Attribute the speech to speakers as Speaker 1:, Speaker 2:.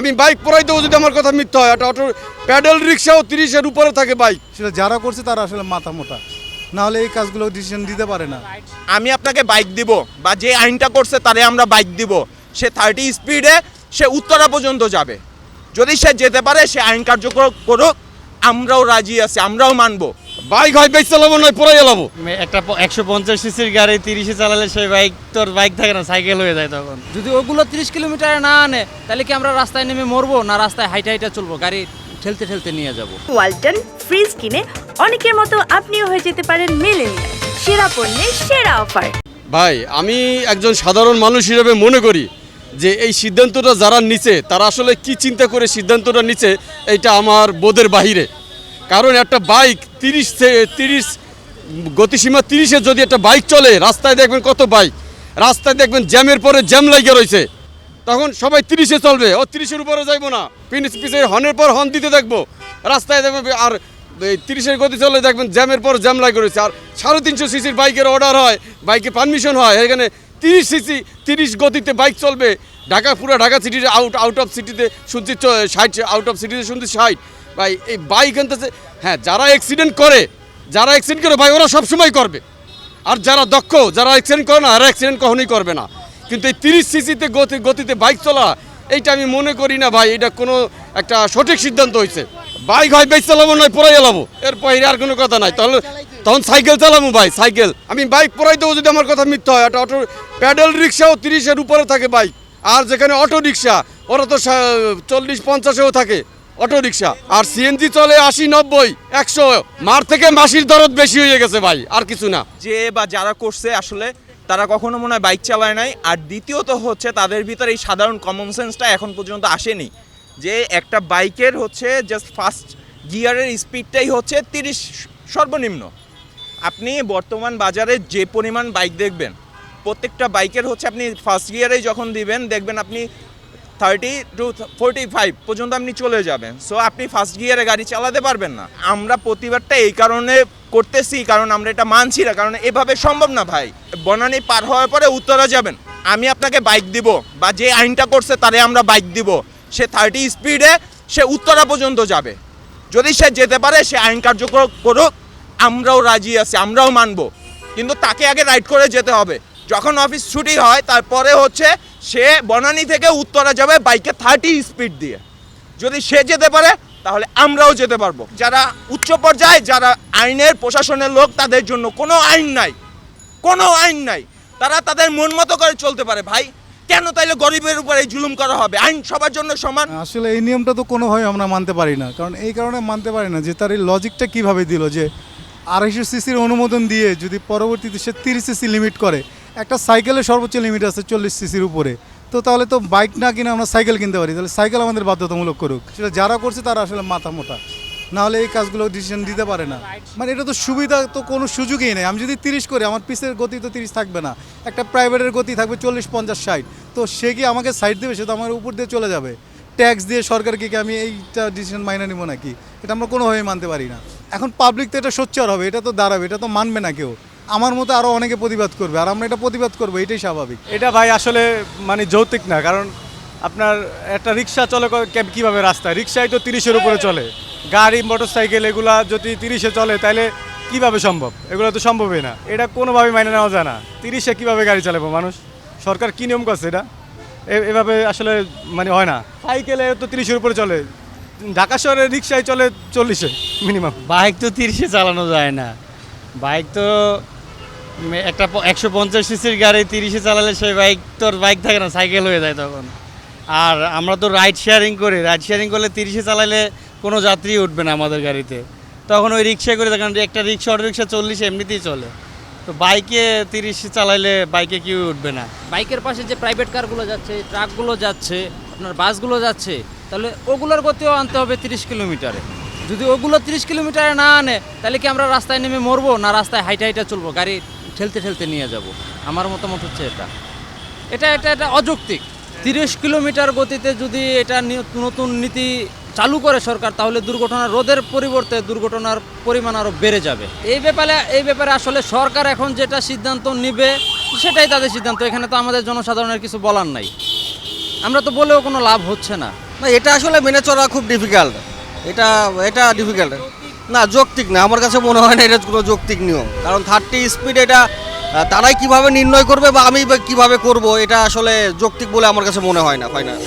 Speaker 1: আমি বাইক পড়াই দেবো যদি আমার কথা মিথ্যা হয় একটা অটো প্যাডেল রিক্সাও তিরিশের উপরে থাকে বাইক।
Speaker 2: সেটা যারা করছে তারা আসলে মাথা মোটা। না হলে এই কাজগুলো ডিসিশন দিতে পারে না।
Speaker 3: আমি আপনাকে বাইক দিব বা যে আইনটা করছে তারে আমরা বাইক দিব। সে থার্টি স্পিডে সে উত্তরা পর্যন্ত যাবে। যদি সে যেতে পারে সে আইন কার্যকর করুক আমরাও রাজি আছি আমরাও মানবো।
Speaker 1: বাইক হয় বাইক চালাবো নয় পড়াই এলাবো
Speaker 4: একটা একশো পঞ্চাশ সিসির গাড়ি তিরিশে চালালে সেই বাইক তোর বাইক থাকে না সাইকেল হয়ে যায় তখন।
Speaker 5: যদি ওগুলো তিরিশ কিলোমিটারে না আনে তাহলে কি আমরা রাস্তায় নেমে মরবো না রাস্তায় হাইটা হাইটা চলবো গাড়ি ঠেলতে ঠেলতে নিয়ে যাব?
Speaker 6: ওয়ালটন ফ্রিজ কিনে অনেকের মতো আপনিও হয়ে যেতে পারেন মেলেনিয়া সেরা পণ্যের সেরা অফার।
Speaker 1: ভাই আমি একজন সাধারণ মানুষ হিসেবে মনে করি যে এই সিদ্ধান্তটা যারা নিচে তারা আসলে কি চিন্তা করে সিদ্ধান্তটা নিচে এইটা আমার বোধের বাহিরে। কারণ একটা বাইক তিরিশ তিরিশ, গতিসীমা তিরিশে যদি একটা বাইক চলে, রাস্তায় দেখবেন কত বাইক, রাস্তায় দেখবেন জ্যামের পরে জ্যাম লাগে রয়েছে। তখন সবাই তিরিশে চলবে, ও তিরিশের উপরে যাইবো না। পিনিস পিছে হর্নের পর হর্ন দিতে দেখব। রাস্তায় দেখবেন আর তিরিশের গতি চলে, দেখবেন জ্যামের পর জ্যাম লাগে রয়েছে। আর সাড়ে তিনশো সিসির বাইকের অর্ডার হয়, বাইকে পারমিশন হয়। এখানে তিরিশ সিসি, তিরিশ গতিতে বাইক চলবে। ঢাকা, পুরো ঢাকা সিটিতে আউট আউট অফ সিটিতে শুনছি ষাট আউট অফ সিটিতে শুনছি ষাট। ভাই, এই বাইক আনতেছে। হ্যাঁ যারা অ্যাক্সিডেন্ট করে, যারা অ্যাক্সিডেন্ট করে, ভাই, ওরা সবসময় করবে। আর যারা দক্ষ, যারা অ্যাক্সিডেন্ট করে না, আর অ্যাক্সিডেন্ট কখনোই করবে না। কিন্তু এই তিরিশ সিসিতে গতি গতিতে বাইক চলা, এইটা আমি মনে করি না ভাই, এটা কোনো একটা সঠিক সিদ্ধান্ত হয়েছে। বাইক হয় বাইক চালাবো, নয়, পড়াই এলাবো এর বাইরে আর কোনো কথা নাই। তাহলে তখন সাইকেল চালাবো ভাই সাইকেল আমি বাইক পড়াই দেবো যদি আমার কথা মিথ্যা হয়। একটা অটো প্যাডেল রিক্সাও তিরিশের উপরে থাকে বাইক আর যেখানে অটো রিক্সা ওরা তো চল্লিশ, পঞ্চাশেও থাকে। অটো রিক্সা আর সিএনজি চলে আশি, নব্বই, একশো। মার থেকে মাসির দরদ বেশি হয়ে গেছে ভাই, আর কিছু না।
Speaker 3: যে বা যারা করছে আসলে, তারা কখনো মনে হয় বাইক চালায় নাই। আর দ্বিতীয়ত হচ্ছে তাদের ভিতরে এই সাধারণ কমন সেন্সটা এখন পর্যন্ত আসেনি। যে একটা বাইকের হচ্ছে জাস্ট ফার্স্ট গিয়ারের স্পিডটাই হচ্ছে তিরিশ সর্বনিম্ন। আপনি বর্তমান বাজারে যে পরিমাণ বাইক দেখবেন, প্রত্যেকটা বাইকের হচ্ছে আপনি ফার্স্ট গিয়ারেই যখন দিবেন, দেখবেন আপনি থার্টি টু ফোরটি ফাইভ পর্যন্ত আপনি চলে যাবেন। সো আপনি ফার্স্ট গিয়ারে গাড়ি চালাতে পারবেন না। আমরা প্রতিবাদটা এই কারণে করতেছি, কারণ আমরা এটা মানছি না, কারণ এভাবে সম্ভব না ভাই। বনানী পার হওয়ার পরে উত্তরা যাবেন। আমি আপনাকে বাইক দিব, বা যে আইনটা করছে তারে আমরা বাইক দিব। সে থার্টি স্পিডে সে উত্তরা পর্যন্ত যাবে। যদি সে যেতে পারে, সে আইন কার্যকর করুক, আমরাও রাজি আছি, আমরাও মানবো। কিন্তু তাকে আগে রাইড করে যেতে হবে। যখন অফিস ছুটি হয়, তারপরে হচ্ছে সে বনানী থেকে উত্তরা যাবে বাইকে থার্টি স্পিড দিয়ে। যদি সে যেতে পারে, তাহলে আমরাও যেতে পারব। যারা উচ্চ পর্যায়ে, যারা আইনের, প্রশাসনের লোক, তাদের জন্য কোনো আইন নাই। কোনো আইন নাই। তারা তাদের মন মতো করে চলতে পারে। ভাই, কেন তাইলে গরিবের উপরে এই জুলুম করা হবে? আইন সবার জন্য সমান।
Speaker 2: আসলে এই নিয়মটা তো কোনোভাবে আমরা মানতে পারি না। কারণ এই কারণে মানতে পারি না যে তার এই লজিকটা কীভাবে দিল যে আড়াইশো সিসির অনুমোদন দিয়ে যদি পরবর্তীতে সে তিরিশ সিসি লিমিট করে একটা সাইকেলের সর্বোচ্চ লিমিট আছে চল্লিশ সিসির উপরে। তো তাহলে তো বাইক না কিনে আমরা সাইকেল কিনতে পারি। তাহলে সাইকেল আমাদের বাধ্যতামূলক করুক। সেটা যারা করছে তারা আসলে মাথা মোটা। না হলে এই কাজগুলো ডিসিশন দিতে পারে না। মানে এটা তো সুবিধা তো কোনো সুযোগই নেই। আমি যদি তিরিশ করি, আমার পিসের গতি তো তিরিশ থাকবে না। একটা প্রাইভেটের গতি থাকবে চল্লিশ, পঞ্চাশ, ষাট। তো সে কি আমাকে সাইড দেবে? সে তো আমার উপর দিয়ে চলে যাবে। ট্যাক্স দিয়ে সরকারকে কি আমি এইটা ডিসিশন মাইনে নিব নাকি? এটা আমরা কোনোভাবেই মানতে পারি না। এখন পাবলিক তো এটা সোচ্চার হবে। এটা তো দাঁড়াবে। এটা তো মানবে না কেউ। আমার মতো আরও অনেকে প্রতিবাদ করবে আর আমরা এটা প্রতিবাদ করব এটাই স্বাভাবিক।
Speaker 7: এটা ভাই আসলে মানে যৌক্তিক না কারণ আপনার একটা রিক্সা চলে কীভাবে রাস্তায় রিক্সায় তো তিরিশের উপরে চলে। গাড়ি মোটর সাইকেল এগুলা যদি তিরিশে চলে তাহলে কীভাবে সম্ভব? এগুলো তো সম্ভবই না। এটা কোনোভাবে মাইনে নেওয়া যায় না। তিরিশে কীভাবে গাড়ি চালাবো মানুষ? সরকার কি নিয়ম করছে এটা? এ- এভাবে আসলে মানে হয় না। সাইকেলে তো তিরিশের উপরে চলে। ঢাকা শহরে রিক্সায় চলে চল্লিশে মিনিমাম।
Speaker 4: বাইক তো তিরিশে চালানো যায় না। বাইক তো একটা একশো পঞ্চাশ সিসির গাড়ি তিরিশে চালালে সেই বাইক, তোর বাইক থাকে না, সাইকেল হয়ে যায় তখন। আর আমরা তো রাইড শেয়ারিং করি। রাইড শেয়ারিং করলে তিরিশে চালালে কোনো যাত্রী উঠবে না আমাদের গাড়িতে। তখন ওই রিক্সা করে কারণ একটা রিক্সা, অটো রিক্সা চল্লিশে এমনিতেই চলে। তো বাইকে তিরিশে চালাইলে বাইকে কেউ উঠবে না।
Speaker 5: বাইকের পাশে যে প্রাইভেট কারগুলো যাচ্ছে ট্রাকগুলো যাচ্ছে, আপনার বাসগুলো যাচ্ছে, তাহলে ওগুলোর গতিও আনতে হবে তিরিশ কিলোমিটারে। যদি ওগুলো তিরিশ কিলোমিটারে না আনে, তাহলে কি আমরা রাস্তায় নেমে মরবো না রাস্তায় হাইটা হাইটা চলবো? গাড়ি ঠেলতে ঠেলতে নিয়ে যাব। আমার মতামত হচ্ছে এটা। এটা এটা এটা অযৌক্তিক। তিরিশ কিলোমিটার গতিতে যদি এটা নতুন নীতি চালু করে সরকার তাহলে দুর্ঘটনা রোধের পরিবর্তে দুর্ঘটনার পরিমাণ আরও বেড়ে যাবে। এই ব্যাপারে এই ব্যাপারে আসলে সরকার এখন যেটা সিদ্ধান্ত নেবে সেটাই তাদের সিদ্ধান্ত। এখানে তো আমাদের জনসাধারণের কিছু বলার নাই। আমরা তো বলেও কোনো লাভ হচ্ছে না।
Speaker 8: না এটা আসলে মেনে চলা খুব ডিফিকাল্ট এটা এটা ডিফিকাল্ট না, যৌক্তিক না। আমার কাছে মনে হয় না এটা কোনো যৌক্তিক নিয়ম। কারণ থার্টি স্পিড এটা তারাই কীভাবে নির্ণয় করবে বা আমি কীভাবে করব, এটা আসলে যৌক্তিক বলে আমার কাছে মনে হয় না ফাইনাল